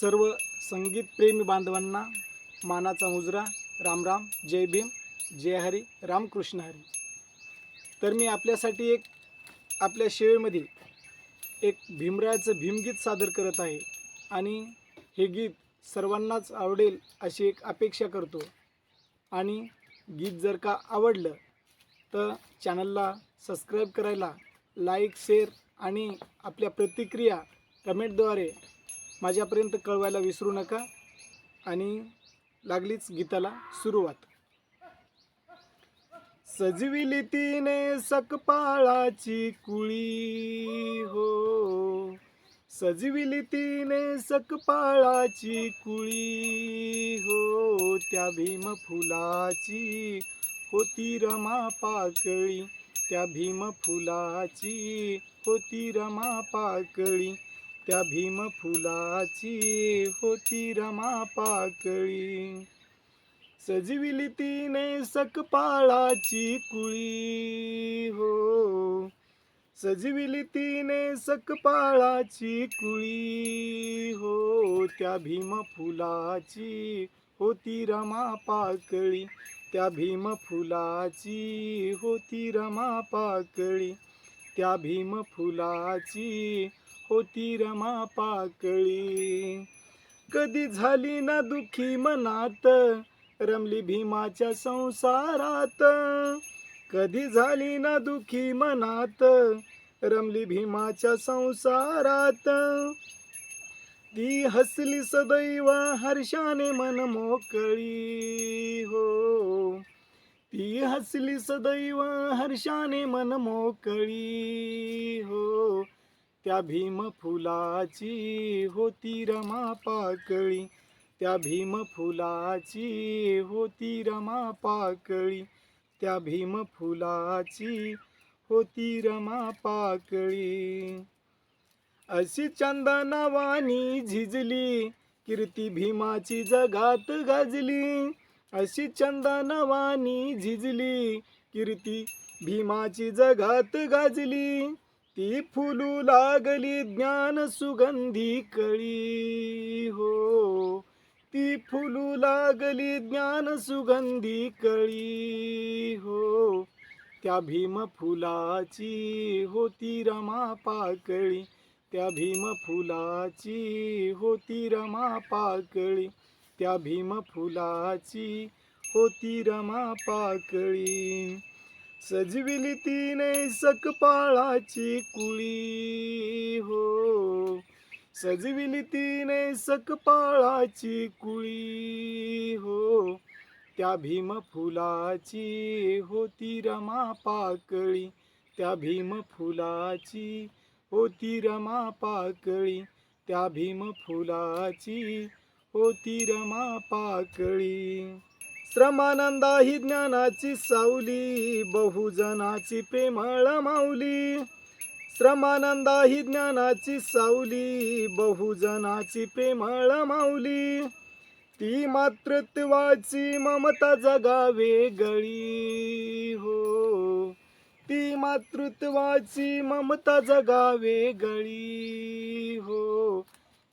सर्व संगीतप्रेमी बांधवांना मानाचा मुजरा. रामराम जय भीम जय हरी रामकृष्ण हरी. तर मी आपल्यासाठी एक आपल्या शेवेमध्ये एक भीमरायाचं भीमगीत सादर करत आहे. आणि हे गीत सर्वांनाच आवडेल अशी एक अपेक्षा करतो. आणि गीत जर का आवडलं तर चॅनलला सबस्क्राईब करायला लाईक शेअर आणि आपल्या प्रतिक्रिया कमेंटद्वारे माझ्यापर्यंत कळवायला विसरू नका आणि लागलीच गीताला सुरुवात. सजविली तिने सकपाळाची कुळी हो. सजविली तिने सकपाळाची कुळी हो. त्या भीम फुलाची होती रमा पाकळी त्या भीम फुलाची होती रमा पाकळी त्या भीम फुलाची होती रमा पाकळी. सजविली तिने सकपाळाची कुळी. हो सजविली तिने सकपाळाची कुळी. हो त्या भीम फुलाची होती रमा पाकळी. त्या भीम फुलाची होती रमा पाकळी. त्या भीम फुलाची होती रमा पाकळी. कधी झाली ना दुखी मनात रमली भीमाच्या संसारात. कधी झाली ना दुखी मनात रमली भीमाच्या संसारात. ती हसली सदैव हर्षाने मन मोकळी हो. ती हसली सदैव हर्षाने मन मोकळी त्या भीम फुलाची होती रमा पाकळी. त्या भीम फुलाची होती रमा पाकळी. त्या भीम फुलाची होती रमा पाकळी. अशी चंदनवानी झिजली कीर्ती भीमाची जगात गाजली. अशी चंदनवानी झिजली कीर्ती भीमाची जगात गाजली. ती फुलू लागली ज्ञान सुगंधी कळी. हो ती फुलू लागली ज्ञान सुगंधी कळी. हो त्या भीम फुलाची होती रमा पाकळी. त्या भीम फुलाची होती रमा पाकळी. त्या भीम फुलाची होती रमा पाकळी. सजविली तिने सकपाळाची कुळी हो. सजविली तिने सकपाळाची कुळी हो. त्या भीम फुलाची होती रमा पाकळी त्या भीम फुलाची होती रमा पाकळी त्या भीम फुलाची होती रमा पाकळी. श्रमानंदा ही ज्ञानाची सावली बहुजनाची प्रेमळ माऊली. श्रमानंदा ही ज्ञानाची सावली बहुजनाची प्रेमळ माऊली. ती मातृत्वाची ममता जगावे गळी हो. ती मातृत्वाची ममता जगावे गळी हो.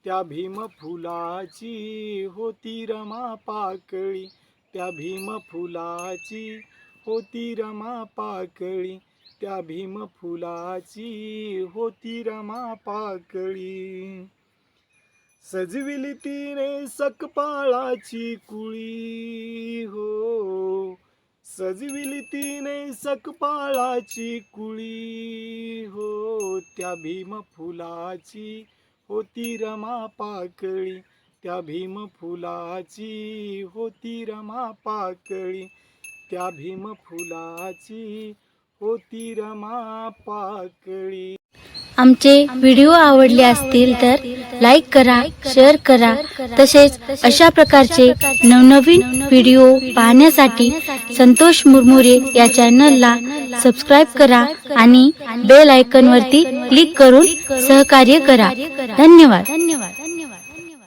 त्या भीम फुलाची होती रमा पाकळी. त्या भीम फुलाची होती रमा पाकळी. त्या भीम फुलाची होती रमा पाकळी. सजविली तिने सकपाळाची कुळी. हो सजविली तिने सकपाळाची कुळी. हो त्या भीम फुलाची होती रमा पाकळी. त्या भीम फुलाची होती रमा पाकळी. त्या भीम फुलाची होती रमा पाकळी. आमचे व्हिडिओ आवडले असतील तर लाईक करा शेअर करा. तसेच अशा प्रकारचे नवनवीन व्हिडिओ पाहण्यासाठी संतोष मुरमुरे या चॅनलला सबस्क्राईब करा आणि बेल आयकॉन वरती क्लिक करून सहकार्य करा. धन्यवाद. धन्यवाद.